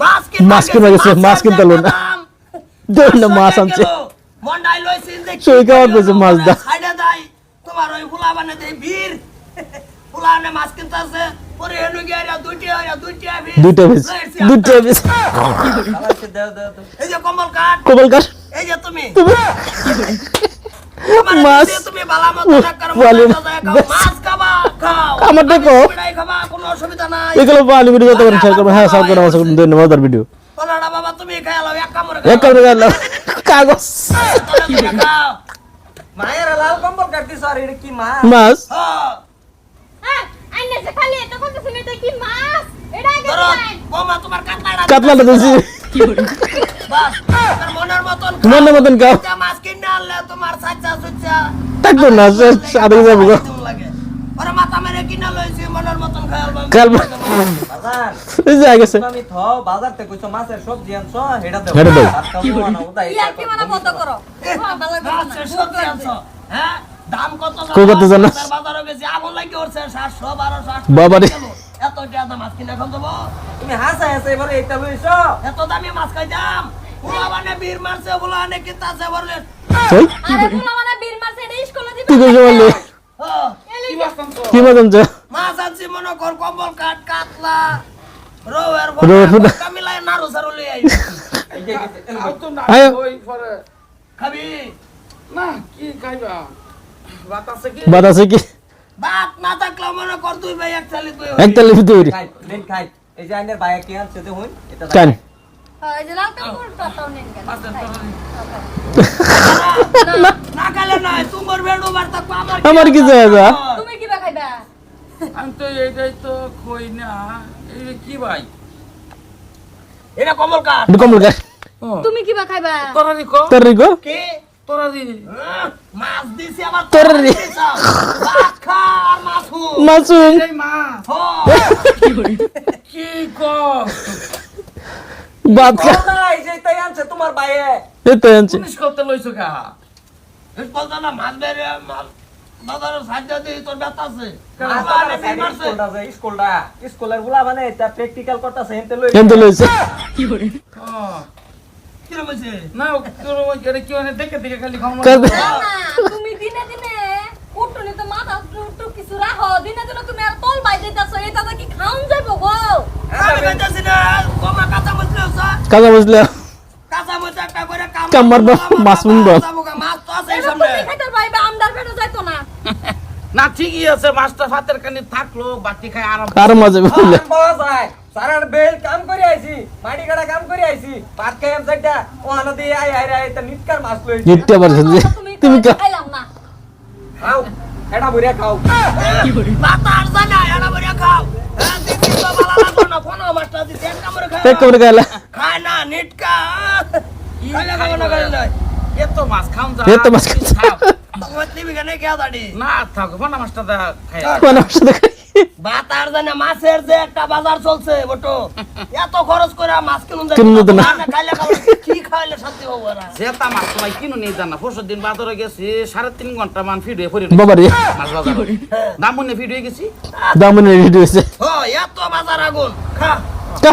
মাছ কিনা গেছে, মাছ কিনতে না, মাছ আনছে। সই খাওয়ার পেয়েছে মাছ দা। তোমার ওই ফুলা দেই বীর ফুলা আনে মাছ কিনতে আছে দুইটি পিস দুইটা পিস। এই যে কমল কাঠ কবল কার এই যে তুমি মাছ। তুমি বালা মতো। মাছ খাবা আমার দেখো। পিড়াই কোনো অসুবিধা নাই। এগুলো বালি ভিডিও যত করে শেয়ার করব হ্যাঁ শেয়ার করব আমার ধন্যবাদ আর ভিডিও বলাটা বাবা তুমি খাই আলো এক কামড় এক গেল কাগজ। মায়ের লাল কম্বল কাটতিস আর এটা কি মা মাছ। হ্যাঁ হ্যাঁ যে খালি এটা কত তুমি এটা কি মাছ? এটা আগে ধরো তোমার কাতলাটা কাতলাটা দিয়েছি বাস তোর মনের মতন মনের মতন খাও। মাছ কিনে আনলে তোমার সাচ্চা সুচ্চা থাকতো না সে যাব গো লাগে ওরা মাথা মেরে কিনে লইছি মনের মতন খাইলবা খাইলবা। বাজার গেছে আমি থ বাজার থেকে কইছো মাছের সবজি আনছো হেডা দেও। হেডা দাও। ভাত খাব না উদাই ইয়া কি মানে বন্ধ করো। হ্যাঁ? দাম কত কত জানো? বাজারে গেছি আগুন লাগে ওরছে 700 1200 বাবারে। এত টাকা মাছ কিনে এখন দেবো? তুমি হাসা হাসা এবারে এটা লইছো এত দামি মাছ খাইতাম ফুলা মানে বীর মারছে ফুলা মানে কিতাছে বললে পোলা মানে বীর এটা স্কুলে দিবে কি কইছো বললি হ্যাঁ কি মাছ আনছো মাছ আনছি মনে কর কম্বল কাঠ কাতলা রোয়ের রোয়ের ফুটা। কামিলাই নাড়ু সারু লই আই এই যে গেছে, এনে খাবি না কি খাইবা আছে কি আছে কি ভাত না থাকলে মনে কর তুই ভাই এক চালি তুই এক তালে ভিতরে খাই এই যে আইনের বাইরে কি আনছে দেখুন এটা কেন এই যে লাল কাপড় তাও নেন কেন মাছের তরকারি। না তোমার বেড়ু বার থাকব আমার কি যায় আমি তো এইটাই তো কই না এই কি ভাই? এটা কমল কাঠ কমল কার? তুমি কি বা খাইবা? তরারি কো। তোর রিকো কি? তরারি মাছ দিছি আবার তোর তোর খা আর মাছ হু এই মাছ। হো। কি কো? বাদ খা। এই যে তাই আনছে তোমার বাইরে এই তো আনছি। পুলিশ করতে লইছো কা এই বলতো না মাছ বেরে মাছ বাজারে সাহায্য দিই তোর ব্যথা আছে। আর আবার তোমার বীর মারছে। স্কুলটা স্কুলেরগুলা মানে এটা প্র্যাকটিক্যাল করতেছে এনতে লই কেন তো লইছে ও, কিরম হইছে? না তোর ওই এটা কি মানে দেখে দেখে খালি খাওয়া কার- না না তুমি দিনে দিনে উঠুনি তো মাথা উঠু কিছু রাখো। দিনে দিনে তুমি আর তল বাই দিতেছো এটা তো কি খাউন যাইবো গো? আমি কইতাছি না, কমা কাঁচা একটা করে কাম মারবো, মাছ। যাব মাছ তো আছে সামনে। না ঠিকই আছে মাছটা ভাতের কানি থাকল বাটি খাই আরাম কার মাঝে বুঝলে আম পাওয়া যায় সারার বেল কাম করে আইছি মাটি কাটা কাম করে আইছি। ভাত খাই আম সাইডটা ও হানা দিয়ে আই আই আই তা নিটকার মাছ লই নিতে পারছ যে তুমি তুমি কা খাইলাম না খাও এটা বুড়িয়া খাও। মাথা আর যায় না, এরা বলে খাও। হ্যাঁ, দিছি তো ভালো লাগল না, কোনো মাছটা দিছি, এক কামড়ে খাও। এক করে গেলা খায় না, নিটকা। কি খাইলে খাব খাইবো না, খাইলে নয়। এত মাছ খাওন যা এত মাছ খাওন না? থাক মাছটা খাই। খাই। মাছের যে একটা বাজার চলছে বটো। এত খরচ করে মাছ কিনুন খাইলে কি খাইলে শান্তি হব না জেতা মাছ তোমায় কিনো নিয়ে জানা পরশু দিন বাজারে গেছি সাড়ে তিন ঘণ্টা মান ফিড হয়ে পড়ে বাবারে। মাছ বাজারে। দাম মনে ফিড হয়ে গেছি। দামনে ভিডিও আছে ও এত বাজার আগুন। খা। কা